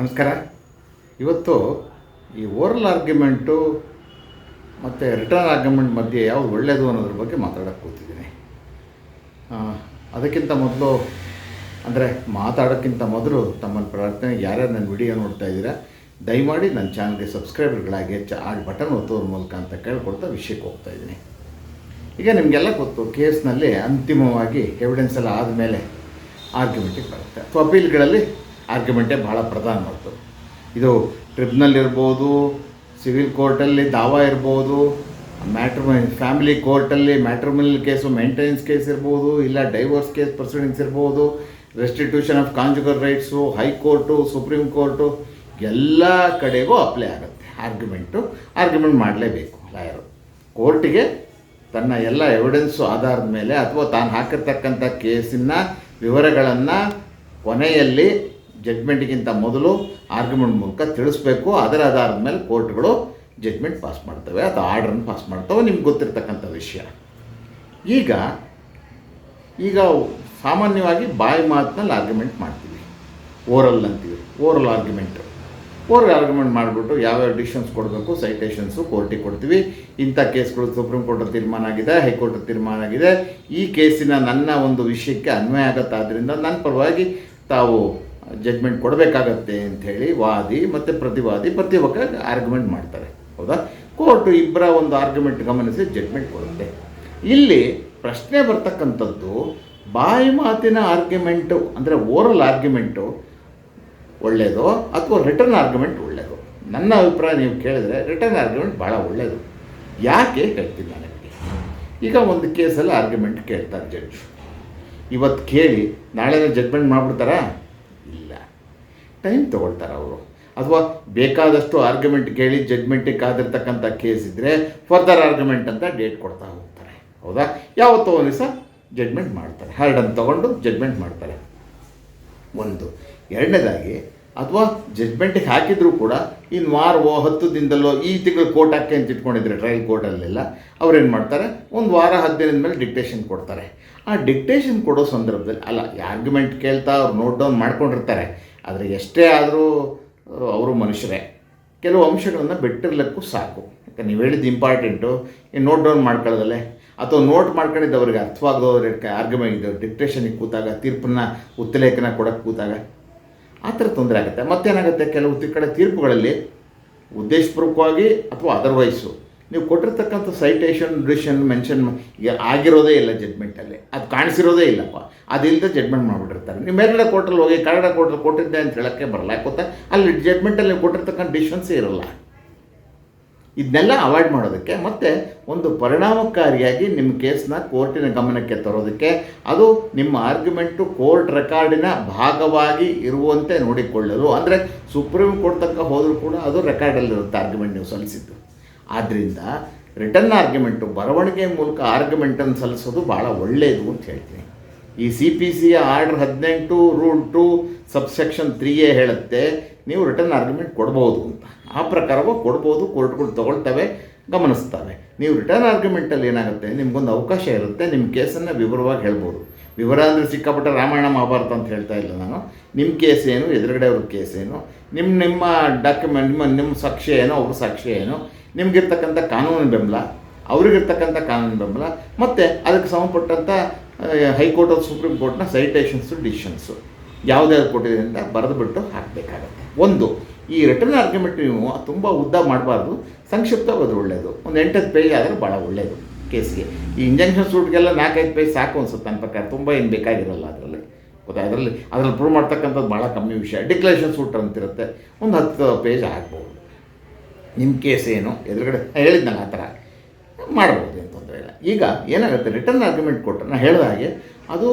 ನಮಸ್ಕಾರ. ಇವತ್ತು ಈ ಓರಲ್ ಆರ್ಗ್ಯುಮೆಂಟು ಮತ್ತು ರಿಟರ್ನ್ ಆರ್ಗ್ಯುಮೆಂಟ್ ಮಧ್ಯೆ ಯಾವುದು ಒಳ್ಳೆಯದು ಅನ್ನೋದ್ರ ಬಗ್ಗೆ ಮಾತಾಡೋಕ್ಕೆ ಕೂತಿದ್ದೀನಿ. ಅದಕ್ಕಿಂತ ಮೊದಲು, ಅಂದರೆ ಮಾತಾಡೋಕ್ಕಿಂತ ಮೊದಲು ತಮ್ಮಲ್ಲಿ ಪ್ರಾರ್ಥನೆ, ಯಾರ್ಯಾರು ನನ್ನ ವಿಡಿಯೋ ನೋಡ್ತಾ ಇದ್ದೀರಾ, ದಯಮಾಡಿ ನನ್ನ ಚಾನಲ್ಗೆ ಸಬ್ಸ್ಕ್ರೈಬರ್ಗಳಾಗಿ ಚ ಆ ಬಟನ್ ಒತ್ತೋದ್ರ ಮೂಲಕ ಅಂತ ಕೇಳ್ಕೊಡ್ತಾ ವಿಷಯಕ್ಕೆ ಹೋಗ್ತಾ ಇದ್ದೀನಿ. ಈಗ ನಿಮಗೆಲ್ಲ ಗೊತ್ತು ಕೇಸ್ನಲ್ಲಿ ಅಂತಿಮವಾಗಿ ಎವಿಡೆನ್ಸ್ ಎಲ್ಲ ಆದಮೇಲೆ ಆರ್ಗ್ಯುಮೆಂಟಿಗೆ ಬರುತ್ತೆ. ಅಥವಾ ಅಪೀಲ್ಗಳಲ್ಲಿ ಆರ್ಗ್ಯುಮೆಂಟೇ ಭಾಳ ಪ್ರಧಾನವಾದ್ದು ಇದು ಟ್ರಿಬ್ಯುನಲ್ ಇರ್ಬೋದು, ಸಿವಿಲ್ ಕೋರ್ಟಲ್ಲಿ ದಾವಾ ಇರ್ಬೋದು ಮ್ಯಾಟ್ರ್ ಫ್ಯಾಮಿಲಿ ಕೋರ್ಟಲ್ಲಿ ಮ್ಯಾಟ್ರಿಮಿನಲ್ ಕೇಸು, ಮೇಂಟೆನೆನ್ಸ್ ಕೇಸ್ ಇರ್ಬೋದು, ಇಲ್ಲ ಡೈವೋರ್ಸ್ ಕೇಸ್ ಪ್ರೊಸೀಡಿಂಗ್ಸ್ ಇರ್ಬೋದು, restitution of conjugal rights, high court, supreme court, ಎಲ್ಲ ಕಡೆಗೂ ಅಪ್ಲೈ ಆಗುತ್ತೆ. ಆರ್ಗ್ಯುಮೆಂಟು ಆರ್ಗ್ಯುಮೆಂಟ್ ಮಾಡಲೇಬೇಕು ಲಾಯರು. ಕೋರ್ಟಿಗೆ ತನ್ನ ಎಲ್ಲ ಎವಿಡೆನ್ಸು ಆಧಾರದ ಮೇಲೆ ಅಥವಾ ತಾನು ಹಾಕಿರ್ತಕ್ಕಂಥ ಕೇಸಿನ ವಿವರಗಳನ್ನು ಕೊನೆಯಲ್ಲಿ ಜಡ್ಮೆಂಟ್ಗಿಂತ ಮೊದಲು ಆರ್ಗ್ಯುಮೆಂಟ್ ಮೂಲಕ ತಿಳಿಸ್ಬೇಕು. ಅದರ ಆಧಾರದ ಮೇಲೆ ಕೋರ್ಟ್ಗಳು ಜಡ್ಮೆಂಟ್ ಪಾಸ್ ಮಾಡ್ತವೆ ಅಥವಾ ಆರ್ಡ್ರನ್ನು ಪಾಸ್ ಮಾಡ್ತವೆ. ನಿಮ್ಗೆ ಗೊತ್ತಿರ್ತಕ್ಕಂಥ ವಿಷಯ. ಈಗ ಈಗ ಸಾಮಾನ್ಯವಾಗಿ ಬಾಯಿ ಮಾತಿನಲ್ಲಿ ಆರ್ಗ್ಯುಮೆಂಟ್ ಮಾಡ್ತೀವಿ. ಓರಲ್ ಅಂತೀವಿ. ಓರಲ್ ಆರ್ಗ್ಯುಮೆಂಟ್ ಓರಲ್ ಆರ್ಗ್ಯುಮೆಂಟ್ ಮಾಡಿಬಿಟ್ಟು ಯಾವ್ಯಾವ ಡಿಸಿಷನ್ಸ್ ಕೊಡಬೇಕು ಸೈಟೇಷನ್ಸು ಕೋರ್ಟಿಗೆ ಕೊಡ್ತೀವಿ. ಇಂಥ ಕೇಸ್ಗಳು ಸುಪ್ರೀಂ ಕೋರ್ಟಲ್ಲಿ ತೀರ್ಮಾನ ಆಗಿದೆ, ಹೈಕೋರ್ಟ್ ತೀರ್ಮಾನ ಆಗಿದೆ. ಈ ಕೇಸಿನ ನನ್ನ ಒಂದು ವಿಷಯಕ್ಕೆ ಅನ್ವಯ ಆಗುತ್ತಾದ್ರಿಂದ ನನ್ನ ಪರವಾಗಿ ತಾವು ಜಡ್ಮೆಂಟ್ ಕೊಡಬೇಕಾಗತ್ತೆ ಅಂಥೇಳಿ ವಾದಿ ಮತ್ತು ಪ್ರತಿವಾದಿ ಪ್ರತಿಯೊಬ್ಬ ಆರ್ಗ್ಯುಮೆಂಟ್ ಮಾಡ್ತಾರೆ. ಹೌದಾ? ಕೋರ್ಟು ಇಬ್ಬರ ಒಂದು ಆರ್ಗ್ಯುಮೆಂಟ್ ಗಮನಿಸಿ ಜಜ್ಮೆಂಟ್ ಕೊಡುತ್ತೆ. ಇಲ್ಲಿ ಪ್ರಶ್ನೆ ಬರ್ತಕ್ಕಂಥದ್ದು ಬಾಯಿ ಮಾತಿನ ಆರ್ಗ್ಯುಮೆಂಟು ಅಂದರೆ ಓರಲ್ ಆರ್ಗ್ಯುಮೆಂಟು ಒಳ್ಳೆಯದು ಅಥವಾ ರಿಟರ್ನ್ ಆರ್ಗ್ಯುಮೆಂಟ್ ಒಳ್ಳೆಯದು ನನ್ನ ಅಭಿಪ್ರಾಯ ನೀವು ಕೇಳಿದ್ರೆ ರಿಟರ್ನ್ ಆರ್ಗ್ಯುಮೆಂಟ್ ಭಾಳ ಒಳ್ಳೆಯದು ಯಾಕೆ ಹೇಳ್ತೀನಿ ನಾನು ಈಗ ಒಂದು ಕೇಸಲ್ಲಿ ಆರ್ಗ್ಯುಮೆಂಟ್ ಕೇಳ್ತಾರೆ ಜಡ್ಜ್ ಇವತ್ತು ಕೇಳಿ ನಾಳೆನೇ ಜಡ್ಮೆಂಟ್ ಮಾಡಿಬಿಡ್ತಾರಾ? ಟೈಮ್ ತೊಗೊಳ್ತಾರೆ ಅವರು. ಅಥವಾ ಬೇಕಾದಷ್ಟು ಆರ್ಗ್ಯುಮೆಂಟ್ ಕೇಳಿ ಜಡ್ಮೆಂಟಿಗೆ ಕಾದಿರ್ತಕ್ಕಂಥ ಕೇಸ್ ಇದ್ದರೆ ಫರ್ದರ್ ಆರ್ಗ್ಯುಮೆಂಟ್ ಅಂತ ಡೇಟ್ ಕೊಡ್ತಾ ಹೋಗ್ತಾರೆ. ಹೌದಾ? ಯಾವತ್ತೋ ಒಂದು ದಿವಸ ಜಡ್ಮೆಂಟ್ ಮಾಡ್ತಾರೆ. ಹರ್ಡನ್ನು ತೊಗೊಂಡು ಜಡ್ಮೆಂಟ್ ಮಾಡ್ತಾರೆ. ಒಂದು. ಎರಡನೇದಾಗಿ, ಅಥವಾ ಜಡ್ಮೆಂಟಿಗೆ ಹಾಕಿದರೂ ಕೂಡ ಇನ್ನು ವಾರವೋ ಹತ್ತು ದಿನದಲ್ಲೋ ಈ ತಿಂಗಳು ಕೋರ್ಟ್ ಹಾಕಿ ಅಂತ ಇಟ್ಕೊಂಡಿದ್ರೆ ಟ್ರಯಲ್ ಕೋರ್ಟಲ್ಲೆಲ್ಲ ಅವ್ರೇನು ಮಾಡ್ತಾರೆ? ಒಂದು ವಾರ ಹದಿನೈದು ಮೇಲೆ ಡಿಕ್ಟೇಷನ್ ಕೊಡ್ತಾರೆ. ಆ ಡಿಕ್ಟೇಷನ್ ಕೊಡೋ ಸಂದರ್ಭದಲ್ಲಿ ಅಲ್ಲ ಆರ್ಗ್ಯುಮೆಂಟ್ ಕೇಳ್ತಾ ಅವ್ರು ನೋಟ್ ಡೌನ್ ಮಾಡ್ಕೊಂಡಿರ್ತಾರೆ. ಆದರೆ ಎಷ್ಟೇ ಆದರೂ ಅವರು ಮನುಷ್ಯರೇ. ಕೆಲವು ಅಂಶಗಳನ್ನು ಬಿಟ್ಟಿರ್ಲಕ್ಕೂ ಸಾಕು. ಯಾಕೆ ನೀವು ಹೇಳಿದ್ದು ಇಂಪಾರ್ಟೆಂಟು ನೋಟ್ ಡೌನ್ ಮಾಡ್ಕೊಳ್ಳೋದಲ್ಲೇ. ಅಥವಾ ನೋಟ್ ಮಾಡ್ಕೊಂಡಿದ್ದು ಅವ್ರಿಗೆ ಅರ್ಥವಾಗದವ್ರಿಗೆ ಆರ್ಗ್ಯುಮೆಂಟ್ ಡಿಕ್ಟೇಷನಿಗೆ ಕೂತಾಗ, ತೀರ್ಪನ್ನ, ಉತ್ತಲೇಖನ ಕೊಡೋಕ್ಕೆ ಕೂತಾಗ. ಆ ಥರ ತೊಂದರೆ ಆಗುತ್ತೆ. ಮತ್ತೇನಾಗುತ್ತೆ? ಕೆಲವು ಕಡೆ ತೀರ್ಪುಗಳಲ್ಲಿ ಉದ್ದೇಶಪೂರ್ವಕವಾಗಿ ಅಥವಾ ಅದರ್ವೈಸು ನೀವು ಕೊಟ್ಟಿರ್ತಕ್ಕಂಥ ಸೈಟೇಷನ್ ರಿಷನ್ ಮೆನ್ಷನ್ ಆಗಿರೋದೇ ಇಲ್ಲ ಜಡ್ಮೆಂಟಲ್ಲಿ ಅದು ಕಾಣಿಸಿರೋದೇ ಇಲ್ಲಪ್ಪ. ಅದಿಲ್ಲದೆ ಜಡ್ಮೆಂಟ್ ಮಾಡಿಬಿಟ್ಟಿರ್ತಾರೆ. ನೀವು ಮೇಲ್ಗಡೆ ಕೋರ್ಟಲ್ಲಿ ಹೋಗಿ, ಕನ್ನಡ ಕೋರ್ಟಲ್ಲಿ ಕೊಟ್ಟಿದ್ದೆ ಅಂತ ಹೇಳೋಕ್ಕೆ ಬರಲ್ಲ. ಯಾಕೆ ಅಲ್ಲಿ ಜಡ್ಮೆಂಟಲ್ಲಿ ನೀವು ಕೊಟ್ಟಿರ್ತಕ್ಕಂಥ ಡಿಸಿಷನ್ಸೇ ಇರಲ್ಲ. ಇದನ್ನೆಲ್ಲ ಅವಾಯ್ಡ್ ಮಾಡೋದಕ್ಕೆ ಮತ್ತು ಒಂದು ಪರಿಣಾಮಕಾರಿಯಾಗಿ ನಿಮ್ಮ ಕೇಸ್ನ ಕೋರ್ಟಿನ ಗಮನಕ್ಕೆ ತರೋದಕ್ಕೆ ಅದು ನಿಮ್ಮ ಆರ್ಗ್ಯುಮೆಂಟು ಕೋರ್ಟ್ ರೆಕಾರ್ಡಿನ ಭಾಗವಾಗಿ ಇರುವಂತೆ ನೋಡಿಕೊಳ್ಳಲು. ಅಂದರೆ ಸುಪ್ರೀಂ ಕೋರ್ಟ್ ತನಕ ಹೋದರೂ ಕೂಡ ಅದು ರೆಕಾರ್ಡಲ್ಲಿರುತ್ತೆ ಆರ್ಗ್ಯುಮೆಂಟ್ ನೀವು ಸಲ್ಲಿಸಿದ್ದು. ಆದ್ದರಿಂದ ರಿಟರ್ನ್ ಆರ್ಗ್ಯುಮೆಂಟು ಬರವಣಿಗೆ ಮೂಲಕ ಆರ್ಗ್ಯುಮೆಂಟನ್ನು ಸಲ್ಲಿಸೋದು ಭಾಳ ಒಳ್ಳೆಯದು ಅಂತ ಹೇಳ್ತೀನಿ. ಈ ಸಿ ಪಿ ಸಿಯ ಆರ್ಡರ್ ಹದಿನೆಂಟು ರೂಲ್ ಟು ಸಬ್ಸೆಕ್ಷನ್ ಎ ಹೇಳುತ್ತೆ, ನೀವು ರಿಟರ್ನ್ ಆರ್ಗ್ಯುಮೆಂಟ್ ಕೊಡ್ಬೋದು ಅಂತ. ಆ ಪ್ರಕಾರವೂ ಕೊಡ್ಬೋದು ಕೋರ್ಟ್ಗಳು ತೊಗೊಳ್ತವೆ, ಗಮನಿಸ್ತವೆ. ನೀವು ರಿಟರ್ನ್ ಆರ್ಗ್ಯುಮೆಂಟಲ್ಲಿ ಏನಾಗುತ್ತೆ, ನಿಮಗೊಂದು ಅವಕಾಶ ಇರುತ್ತೆ, ನಿಮ್ಮ ಕೇಸನ್ನು ವಿವರವಾಗಿ ಹೇಳ್ಬೋದು. ವಿವರ ಅಂದರೆ ಸಿಕ್ಕಾಪಟ್ಟೆ ರಾಮಾಯಣ ಮಹಾಭಾರತ ಅಂತ ಹೇಳ್ತಾ ಇಲ್ಲ ನಾನು. ನಿಮ್ಮ ಕೇಸ್ ಏನು, ಎದುರುಗಡೆ ಅವ್ರ ಕೇಸ್ ಏನು ನಿಮ್ಮ ನಿಮ್ಮ ಡಾಕ್ಯುಮೆಂಟ್ ನಿಮ್ಮ ನಿಮ್ಮ ಸಾಕ್ಷಿ ಏನೋ, ಅವ್ರ ಸಾಕ್ಷಿ ಏನು ನಿಮಗಿರ್ತಕ್ಕಂಥ ಕಾನೂನು ಬೆಂಬಲ, ಅವ್ರಿಗಿರ್ತಕ್ಕಂಥ ಕಾನೂನು ಬೆಂಬಲ, ಮತ್ತು ಅದಕ್ಕೆ ಸಂಬಂಧಪಟ್ಟಂಥ ಹೈಕೋರ್ಟ್ ಆಫ್ ಸುಪ್ರೀಂ ಕೋರ್ಟ್ನ ಸೈಟೇಷನ್ಸು ಡಿಸಿಷನ್ಸು ಯಾವುದ್ಯಾವ್ದು ಕೊಟ್ಟಿದೆ ಅಂತ ಬರೆದುಬಿಟ್ಟು ಹಾಕಬೇಕಾಗತ್ತೆ. ಒಂದು, ಈ ರಿಟರ್ನ್ ಆರ್ಗ್ಯುಮೆಂಟ್ ನೀವು ತುಂಬ ಉದ್ದ ಮಾಡಬಾರ್ದು, ಸಂಕ್ಷಿಪ್ತವಾದ ಒಳ್ಳೆಯದು ಒಂದು ಎಂಟತ್ತು ಪೇಜ್ ಆದರೆ ಭಾಳ ಒಳ್ಳೆಯದು ಕೇಸ್ಗೆ. ಈ ಇಂಜೆಕ್ಷನ್ ಸೂಟ್ಗೆಲ್ಲ ನಾಲ್ಕೈದು ಪೇಜ್ ಸಾಕು ಅನ್ಸುತ್ತೆ ನನ್ನ ಪ್ರಕಾರ. ತುಂಬ ಏನು ಬೇಕಾಗಿರಲ್ಲ ಅದರಲ್ಲಿ. ಗೊತ್ತಾ? ಅದರಲ್ಲಿ ಅದರಲ್ಲಿ ಪ್ರೂವ್ ಮಾಡ್ತಕ್ಕಂಥದ್ದು ಭಾಳ ಕಮ್ಮಿ ವಿಷಯ. ಡಿಕ್ಲರೇಷನ್ ಸೂಟ್ ಅಂತಿರುತ್ತೆ. ಒಂದು ಹತ್ತು ಪೇಜ್ ಆಗ್ಬೋದು. ನಿಮ್ಮ ಕೇಸ್ ಏನು? ಎದುರುಗಡೆ ಹೇಳಿದ್ನಲ್ಲ ಆ ಥರ. ಮಾಡ್ಬೋದು, ಏನು ತೊಂದರೆ ಇಲ್ಲ. ಈಗ ಏನಾಗುತ್ತೆ? ರಿಟರ್ನ್ ಆರ್ಗ್ಯುಮೆಂಟ್ ಕೊಟ್ಟರೆ ನಾನು ಹೇಳಿದ ಹಾಗೆ, ಅದು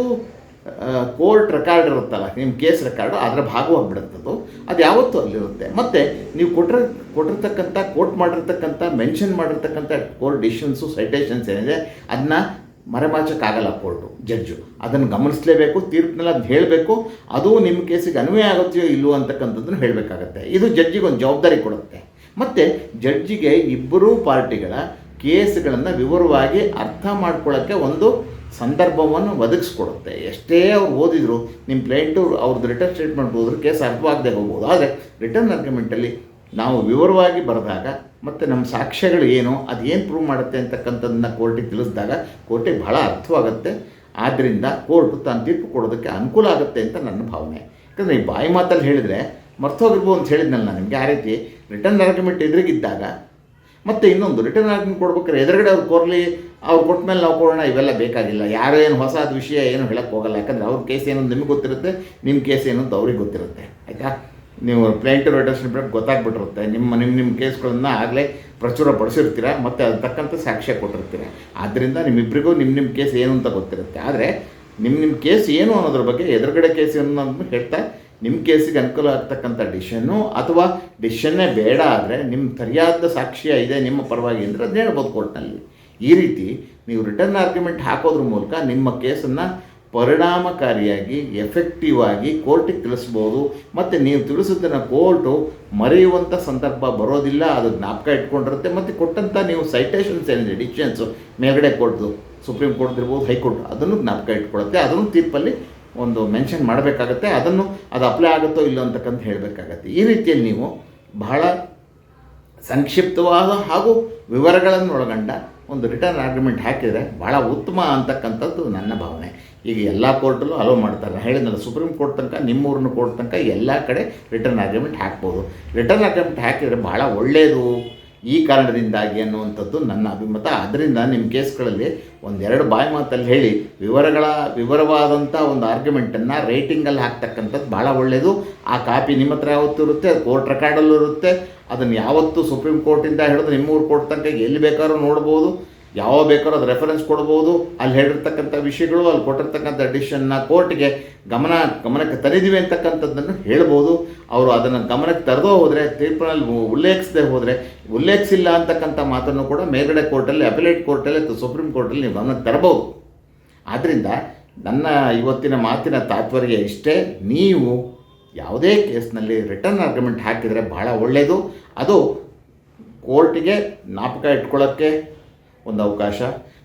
ಕೋರ್ಟ್ ರೆಕಾರ್ಡ್ ಇರುತ್ತಲ್ಲ ನಿಮ್ಮ ಕೇಸ್ ರೆಕಾರ್ಡು ಅದರ ಭಾಗವಾಗಿಬಿಡುತ್ತದು. ಅದು ಯಾವತ್ತೂ ಅಲ್ಲಿರುತ್ತೆ. ಮತ್ತು ನೀವು ಕೊಟ್ಟಿರ ಕೊಟ್ಟಿರ್ತಕ್ಕಂಥ ಕೋರ್ಟ್ ಮಾಡಿರ್ತಕ್ಕಂಥ ಮೆನ್ಷನ್ ಮಾಡಿರ್ತಕ್ಕಂಥ ಕೋರ್ಟ್ ಡಿಸಿಷನ್ಸು ಸೈಟೇಷನ್ಸ್ ಏನಿದೆ ಅದನ್ನ ಮರೆಮಾಚಕ್ಕಾಗಲ್ಲ ಕೋರ್ಟು ಜಡ್ಜು ಅದನ್ನು ಗಮನಿಸಲೇಬೇಕು ತೀರ್ಪಿನಲ್ಲಿ ಅದು ಹೇಳಬೇಕು. ಅದು ನಿಮ್ಮ ಕೇಸಿಗೆ ಅನ್ವಯ ಆಗುತ್ತೆಯೋ ಇಲ್ಲವೋ ಅಂತಕ್ಕಂಥದ್ದನ್ನು ಹೇಳಬೇಕಾಗತ್ತೆ. ಇದು ಜಡ್ಜಿಗೆ ಒಂದು ಜವಾಬ್ದಾರಿ ಕೊಡುತ್ತೆ. ಮತ್ತು ಜಡ್ಜಿಗೆ ಇಬ್ಬರೂ ಪಾರ್ಟಿಗಳ ಕೇಸ್ಗಳನ್ನು ವಿವರವಾಗಿ ಅರ್ಥ ಮಾಡ್ಕೊಳ್ಳೋಕ್ಕೆ ಒಂದು ಸಂದರ್ಭವನ್ನು ಒದಗಿಸ್ಕೊಡುತ್ತೆ. ಎಷ್ಟೇ ಅವ್ರು ಓದಿದ್ರು ನಿಮ್ಮ ಕ್ಲೈಂಟು ಅವ್ರದ್ದು ರಿಟರ್ನ್ ಸ್ಟೇಟ್ಮೆಂಟ್ ಓದಿದ್ರೆ ಕೇಸ್ ಅರ್ಥವಾಗದೆ ಹೋಗ್ಬೋದು. ಆದರೆ ರಿಟರ್ನ್ ಅಗ್ರಿಮೆಂಟಲ್ಲಿ ನಾವು ವಿವರವಾಗಿ ಬರೆದಾಗ ಮತ್ತು ನಮ್ಮ ಸಾಕ್ಷ್ಯಗಳು ಏನು, ಅದು ಏನು ಪ್ರೂವ್ ಮಾಡುತ್ತೆ ಅಂತಕ್ಕಂಥದ್ದನ್ನ ಕೋರ್ಟಿಗೆ ತಿಳಿಸಿದಾಗ ಕೋರ್ಟಿಗೆ ಬಹಳ ಅರ್ಥವಾಗುತ್ತೆ. ಆದ್ದರಿಂದ ಕೋರ್ಟು ತಾನು ತೀರ್ಪು ಕೊಡೋದಕ್ಕೆ ಅನುಕೂಲ ಆಗುತ್ತೆ ಅಂತ ನನ್ನ ಭಾವನೆ. ಯಾಕಂದರೆ ಈ ಬಾಯಿ ಮಾತಲ್ಲಿ ಹೇಳಿದರೆ ಮರ್ತೋಗಿರ್ಬೋದು ಅಂತ ಹೇಳಿದ್ನಲ್ಲ ನಾನು ನಿಮಗೆ ಆ ರೀತಿ ರಿಟರ್ನ್ ಆರ್ಗ್ಯುಮೆಂಟ್ ಎದುರಿಗಿದ್ದಾಗ, ಮತ್ತು ಇನ್ನೊಂದು ರಿಟರ್ನ್ ಆರ್ಗ್ಯುಮೆಂಟ್ ಕೊಡ್ಬೇಕಾದ್ರೆ ಎದುರುಗಡೆ ಅವ್ರು ಕೊರಲಿ, ಅವ್ರು ಕೊಟ್ಟ ಮೇಲೆ ನಾವು ಕೊಡೋಣ, ಇವೆಲ್ಲ ಬೇಕಾಗಿಲ್ಲ. ಯಾರು ಏನು ಹೊಸದ ವಿಷಯ ಏನು ಹೇಳಕ್ಕೆ ಹೋಗಲ್ಲ. ಯಾಕಂದರೆ ಅವ್ರ ಕೇಸ್ ಏನು ನಿಮಗೆ ಗೊತ್ತಿರುತ್ತೆ ನಿಮ್ಮ ಕೇಸ್ ಏನು ಅಂತ ಅವ್ರಿಗೆ ಗೊತ್ತಿರುತ್ತೆ. ಆಯಿತಾ? ನೀವು ಕ್ಲೈಂಟ್ ಬಿಟ್ಟು ಗೊತ್ತಾಗ್ಬಿಟ್ಟಿರುತ್ತೆ. ನಿಮ್ಮ ನಿಮ್ಮ ನಿಮ್ಮ ಕೇಸ್ಗಳನ್ನು ಆಗಲೇ ಪ್ರಚುರ ಪಡಿಸಿರ್ತೀರ, ಮತ್ತು ಅದ್ರ ತಕ್ಕಂಥ ಸಾಕ್ಷ್ಯ ಕೊಟ್ಟಿರ್ತೀರ. ಆದ್ದರಿಂದ ನಿಮ್ಮಿಬ್ಬರಿಗೂ ನಿಮ್ಮ ನಿಮ್ಮ ಕೇಸ್ ಏನು ಅಂತ ಗೊತ್ತಿರುತ್ತೆ. ಆದರೆ ನಿಮ್ಮ ನಿಮ್ಮ ಕೇಸ್ ಏನು ಅನ್ನೋದ್ರ ಬಗ್ಗೆ ಎದುರುಗಡೆ ಕೇಸ್ ಏನು ಅಂತ ಹೇಳ್ತಾ ನಿಮ್ಮ ಕೇಸಿಗೆ ಅನುಕೂಲ ಆಗ್ತಕ್ಕಂಥ ಡಿಶನ್ನು ಅಥವಾ ಡಿಶನ್ನೇ ಬೇಡ ಆದರೆ ನಿಮ್ಮ ಸರಿಯಾದ ಸಾಕ್ಷ್ಯ ಇದೆ, ನಿಮ್ಮ ಪರವಾಗಿ ಅಂದರೆ ಅದನ್ನ ಹೇಳ್ಬೋದು ಕೋರ್ಟ್ನಲ್ಲಿ ಈ ರೀತಿ ನೀವು ರಿಟರ್ನ್ ಆರ್ಗ್ಯುಮೆಂಟ್ ಹಾಕೋದ್ರ ಮೂಲಕ ನಿಮ್ಮ ಕೇಸನ್ನು ಪರಿಣಾಮಕಾರಿಯಾಗಿ ಎಫೆಕ್ಟಿವ್ ಆಗಿ ಕೋರ್ಟಿಗೆ ತಿಳಿಸ್ಬೋದು. ಮತ್ತು ನೀವು ತಿಳಿಸೋದನ್ನು ಕೋರ್ಟು ಮರೆಯುವಂಥ ಸಂದರ್ಭ ಬರೋದಿಲ್ಲ, ಅದು ಜ್ಞಾಪಕ ಇಟ್ಕೊಂಡಿರುತ್ತೆ. ಮತ್ತು ಕೊಟ್ಟಂಥ ನೀವು ಸೈಟೇಷನ್ಸ್ ಏನಿದೆ ಡಿಸಿಷನ್ಸು ಮೇಲ್ಗಡೆ ಕೋರ್ಟ್ದು ಸುಪ್ರೀಂ ಕೋರ್ಟ್ ಇರ್ಬೋದು ಹೈಕೋರ್ಟ್ ಅದನ್ನು ಜ್ಞಾಪಕ ಇಟ್ಕೊಳ್ಳುತ್ತೆ. ಅದನ್ನು ತೀರ್ಪಲ್ಲಿ ಒಂದು ಮೆನ್ಷನ್ ಮಾಡಬೇಕಾಗತ್ತೆ, ಅದನ್ನು ಅದು ಅಪ್ಲೈ ಆಗುತ್ತೋ ಇಲ್ಲೋ ಅಂತಕ್ಕಂಥ ಹೇಳಬೇಕಾಗತ್ತೆ. ಈ ರೀತಿಯಲ್ಲಿ ನೀವು ಬಹಳ ಸಂಕ್ಷಿಪ್ತವಾದ ಹಾಗೂ ವಿವರಗಳನ್ನು ಒಳಗೊಂಡ ಒಂದು ರಿಟರ್ನ್ ಆರ್ಗ್ಯುಮೆಂಟ್ ಹಾಕಿದರೆ ಭಾಳ ಉತ್ತಮ ಅಂತಕ್ಕಂಥದ್ದು ನನ್ನ ಭಾವನೆ. ಈಗ ಎಲ್ಲ ಕೋರ್ಟಲ್ಲೂ ಅಲೋ ಮಾಡ್ತಾರೆ. ಹೇಳಿದ್ನಲ್ಲ ಸುಪ್ರೀಂ ಕೋರ್ಟ್ ತನಕ, ನಿಮ್ಮೂರಿನ ಕೋರ್ಟ್ ತನಕ ಎಲ್ಲ ಕಡೆ ರಿಟರ್ನ್ ಆರ್ಗ್ಯುಮೆಂಟ್ ಹಾಕ್ಬೋದು. ರಿಟರ್ನ್ ಆರ್ಗ್ಯುಮೆಂಟ್ ಹಾಕಿದರೆ ಭಾಳ ಒಳ್ಳೆಯದು ಈ ಕಾರಣದಿಂದಾಗಿ ಅನ್ನುವಂಥದ್ದು ನನ್ನ ಅಭಿಮತ. ಅದರಿಂದ ನಿಮ್ಮ ಕೇಸ್ಗಳಲ್ಲಿ ಒಂದೆರಡು ಬಾಯಿ ಮಾತಲ್ಲಿ ಹೇಳಿ, ವಿವರಗಳ, ವಿವರವಾದಂಥ ಒಂದು ಆರ್ಗ್ಯುಮೆಂಟನ್ನು ರೇಟಿಂಗಲ್ಲಿ ಹಾಕ್ತಕ್ಕಂಥದ್ದು ಭಾಳ ಒಳ್ಳೆಯದು ಆ ಕಾಪಿ ನಿಮ್ಮ ಹತ್ರ ಯಾವತ್ತೂ ಇರುತ್ತೆ, ಅದು ಕೋರ್ಟ್ ರೆಕಾರ್ಡಲ್ಲೂ ಇರುತ್ತೆ. ಅದನ್ನು ಯಾವತ್ತೂ ಸುಪ್ರೀಂ ಕೋರ್ಟಿಂದ ಹಿಡಿದು ನಿಮ್ಮೂರು ಕೋರ್ಟ್ ತನಕ ಎಲ್ಲಿ ಬೇಕಾದ್ರೂ ನೋಡ್ಬೋದು. ಯಾವ ಬೇಕಾದ್ರೂ ಅದು ರೆಫರೆನ್ಸ್ ಕೊಡ್ಬೋದು. ಅಲ್ಲಿ ಹೇಳಿರ್ತಕ್ಕಂಥ ವಿಷಯಗಳು, ಅಲ್ಲಿ ಕೊಟ್ಟಿರ್ತಕ್ಕಂಥ ಡಿಸಿಷನ್ನ ಕೋರ್ಟ್ಗೆ ಗಮನ, ಗಮನಕ್ಕೆ ತರಿದೀವಿ ಅಂತಕ್ಕಂಥದ್ದನ್ನು ಹೇಳ್ಬೋದು. ಅವರು ಅದನ್ನು ಗಮನಕ್ಕೆ ತರದೋ ಹೋದರೆ ತೀರ್ಪಿನಲ್ಲಿ ಉಲ್ಲೇಖಿಸದೆ ಹೋದರೆ, ಉಲ್ಲೇಖಿಸಿಲ್ಲ ಅಂತಕ್ಕಂಥ ಮಾತನ್ನು ಕೂಡ ಮೇಲ್ಗಡೆ ಕೋರ್ಟಲ್ಲಿ ಅಪಿಲೇಟ್ ಕೋರ್ಟಲ್ಲಿ ಅಥವಾ ಸುಪ್ರೀಂ ಕೋರ್ಟಲ್ಲಿ ನೀವು ಗಮನಕ್ಕೆ ತರಬಹುದು ಆದ್ದರಿಂದ ನನ್ನ ಇವತ್ತಿನ ಮಾತಿನ ತಾತ್ಪರ್ಯ ಇಷ್ಟೇ. ನೀವು ಯಾವುದೇ ಕೇಸ್ನಲ್ಲಿ ರಿಟರ್ನ್ ಆರ್ಗ್ಯುಮೆಂಟ್ ಹಾಕಿದರೆ ಭಾಳ ಒಳ್ಳೆಯದು ಅದು ಕೋರ್ಟಿಗೆ ನಾಪಕ ಇಟ್ಕೊಳ್ಳೋಕ್ಕೆ ಒಂದು ಅವಕಾಶ.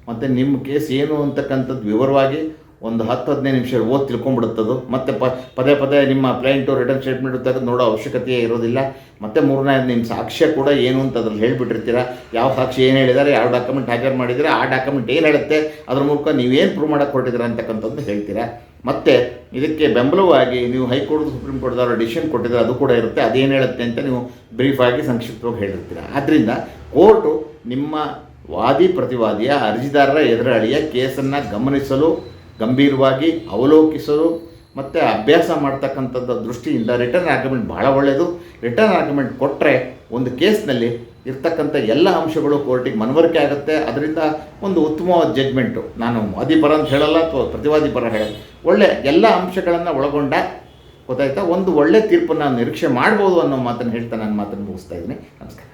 ಮತ್ತು ನಿಮ್ಮ ಕೇಸ್ ಏನು ಅಂತಕ್ಕಂಥದ್ದು ವಿವರವಾಗಿ ಒಂದು ಹತ್ತು, ಹದಿನೈದು ನಿಮಿಷ ಓದಿ ತಿಳ್ಕೊಂಬಿಡುತ್ತದು ಮತ್ತು ಪ, ಪದೇ ಪದೇ ನಿಮ್ಮ ಕ್ಲೈಂಟು ರಿಟರ್ನ್ ಸ್ಟೇಟ್ಮೆಂಟ್ ತೆಗೆದು ನೋಡೋ ಅವಶ್ಯಕತೆ ಇರೋದಿಲ್ಲ. ಮತ್ತು ಮೂರನೇ ನಿಮ್ಮ ಸಾಕ್ಷ್ಯ ಕೂಡ ಏನು ಅಂತ ಅದ್ರಲ್ಲಿ ಹೇಳ್ಬಿಟ್ಟಿರ್ತೀರ. ಯಾವ ಸಾಕ್ಷಿ ಏನು ಹೇಳಿದ್ದಾರೆ ಯಾವ ಡಾಕ್ಯುಮೆಂಟ್ ಹಾಜರು ಮಾಡಿದರೆ, ಆ ಡಾಕ್ಯುಮೆಂಟ್ ಏನು ಹೇಳುತ್ತೆ, ಅದ್ರ ಮೂಲಕ ನೀವೇನು ಪ್ರೂವ್ ಮಾಡಕ್ಕೆ ಹೊರಟಿದ್ದೀರಾ ಅಂತಕ್ಕಂಥದ್ದು ಹೇಳ್ತೀರಾ. ಮತ್ತು ಇದಕ್ಕೆ ಬೆಂಬಲವಾಗಿ ನೀವು ಹೈಕೋರ್ಟ್, ಸುಪ್ರೀಂ ಕೋರ್ಟ್ದವರು ಡಿಸಿಷನ್ ಕೊಟ್ಟಿದ್ದಾರೆ ಅದು ಕೂಡ ಇರುತ್ತೆ. ಅದೇನು ಹೇಳುತ್ತೆ ಅಂತ ನೀವು ಬ್ರೀಫಾಗಿ ಸಂಕ್ಷಿಪ್ತವಾಗಿ ಹೇಳಿರ್ತೀರ. ಆದ್ದರಿಂದ ಕೋರ್ಟು ನಿಮ್ಮ ವಾದಿ ಪ್ರತಿವಾದಿಯ ಅರ್ಜಿದಾರರ ಎದುರಾಳಿಯ ಕೇಸನ್ನು ಗಮನಿಸಲು, ಗಂಭೀರವಾಗಿ ಅವಲೋಕಿಸಲು ಮತ್ತು ಅಭ್ಯಾಸ ಮಾಡ್ತಕ್ಕಂಥದ್ದು ದೃಷ್ಟಿಯಿಂದ ರಿಟರ್ನ್ ಆರ್ಗ್ಯುಮೆಂಟ್ ಭಾಳ ಒಳ್ಳೆಯದು ರಿಟರ್ನ್ ಆರ್ಗ್ಯುಮೆಂಟ್ ಕೊಟ್ಟರೆ ಒಂದು ಕೇಸ್ನಲ್ಲಿ ಇರ್ತಕ್ಕಂಥ ಎಲ್ಲ ಅಂಶಗಳು ಕೋರ್ಟಿಗೆ ಮನವರಿಕೆ ಆಗುತ್ತೆ. ಅದರಿಂದ ಒಂದು ಉತ್ತಮವಾದ ಜಡ್ಜ್ಮೆಂಟು ನಾನು ವಾದಿ ಪರ ಅಂತ ಹೇಳಲ್ಲ, ಅಥವಾ ಪ್ರತಿವಾದಿ ಪರ ಹೇಳಲ್ಲ. ಒಳ್ಳೆ ಎಲ್ಲ ಅಂಶಗಳನ್ನು ಒಳಗೊಂಡ ಗೊತ್ತಾಯ್ತಾ? ಒಂದು ಒಳ್ಳೆ ತೀರ್ಪನ್ನು ನಿರೀಕ್ಷೆ ಮಾಡ್ಬೋದು ಅನ್ನೋ ಮಾತನ್ನು ಹೇಳ್ತಾ ನಾನು ಮಾತನ್ನು ಮುಗಿಸ್ತಾ ಇದ್ದೀನಿ. ನಮಸ್ಕಾರ.